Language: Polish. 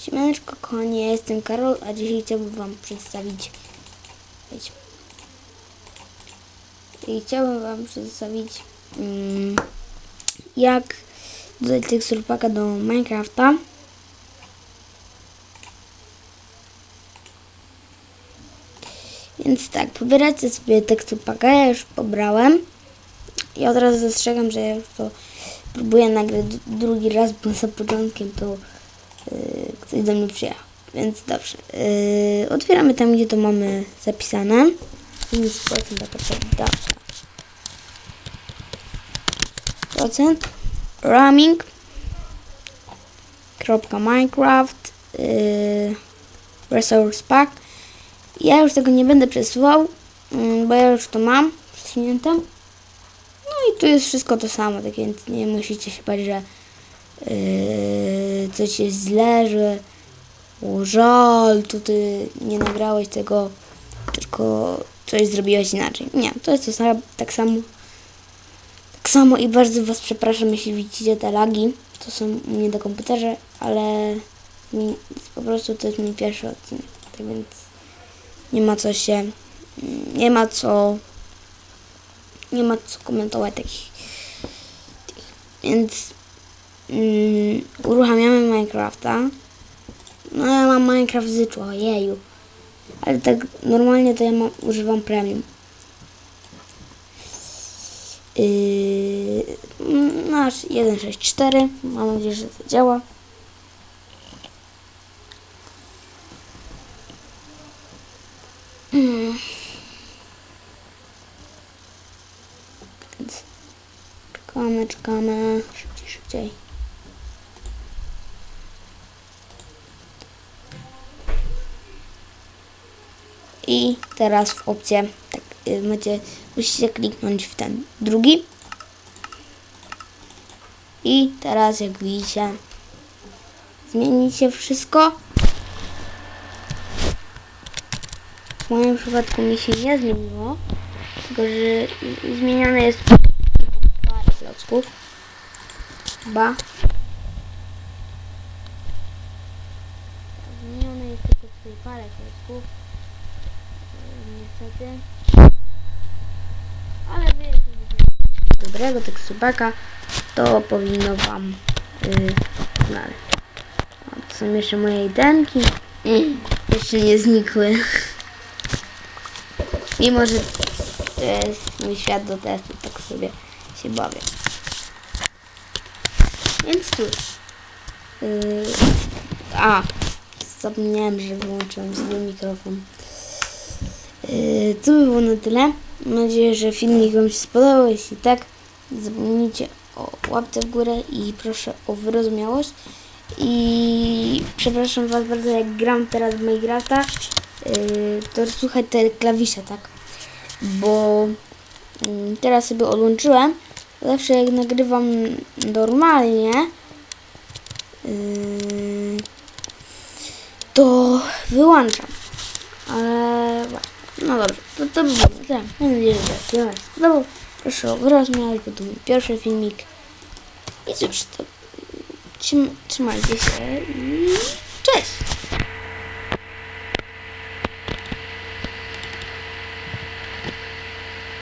Siemaneczko kochani, ja jestem Karol, a dzisiaj chciałbym wam przedstawić i chciałbym wam przedstawić mm, jak dodać tekstur paka do Minecrafta. Więc tak, pobieracie sobie tekstur paka, ja już pobrałem. I od razu zastrzegam, że ja już to próbuję nagrać drugi raz, bo za początkiem to yy, ktoś do mnie przyjechał. Więc dobrze. Yy, otwieramy tam, gdzie to mamy zapisane. 50% taka data. Procent. Roaming. Kropka Minecraft. Yy, resource pack. Ja już tego nie będę przesuwał, yy, bo ja już to mam przesunięte. No i tu jest wszystko to samo, tak więc nie musicie się bać, że yy, coś jest źle, że o żal, ty nie nagrałeś tego, tylko coś zrobiłeś inaczej. Nie, to jest to samo, tak samo. Tak samo i bardzo Was przepraszam, jeśli widzicie te lagi. To są mnie do komputerze, ale mi, po prostu to jest mój pierwszy odcinek. Tak więc nie ma co się, nie ma co nie ma co komentować takich. Więc mm, uruchamiamy Minecrafta. No ja mam Minecraft zyczło, ojeju. Ale tak normalnie to ja mam, używam premium. Yy, nasz 1.6.4. Mam nadzieję, że to działa. Czekamy, czekamy. Szybciej, szybciej. I teraz w opcję tak, y, macie, musicie kliknąć w ten drugi. I teraz jak widzicie zmieni się wszystko. W moim przypadku mi się nie zmieniło, tylko że zmienione jest parę klocków. Chyba. Zmienione jest tylko tutaj parę klocków. Niestety. Ale będziecie dobrego tekstubaka, to powinno wam yy, znaleźć. To są jeszcze moje idenki. Jeszcze nie znikły. Mimo, że to jest mój świat do testu, tak sobie się bawię. Więc tu. Yy, a, zapomniałem, że wyłączyłem sobie mikrofon. Yy, to by było na tyle. Mam nadzieję, że filmik Wam się spodobał. Jeśli tak, zapomnijcie o łapce w górę i proszę o wyrozumiałość. I przepraszam Was bardzo, jak gram teraz w Minecrafta, yy, to słuchaj te klawisze, tak? Bo yy, teraz sobie odłączyłem. Zawsze jak nagrywam normalnie, yy, to wyłączam. Ale właśnie. No dobrze, to, to by było na tyle. Mam nadzieję, że film Wam się spodobał. Proszę o wyrozumiałość, bo to mój pierwszy filmik. I cóż, to trzym- trzymajcie się i cześć!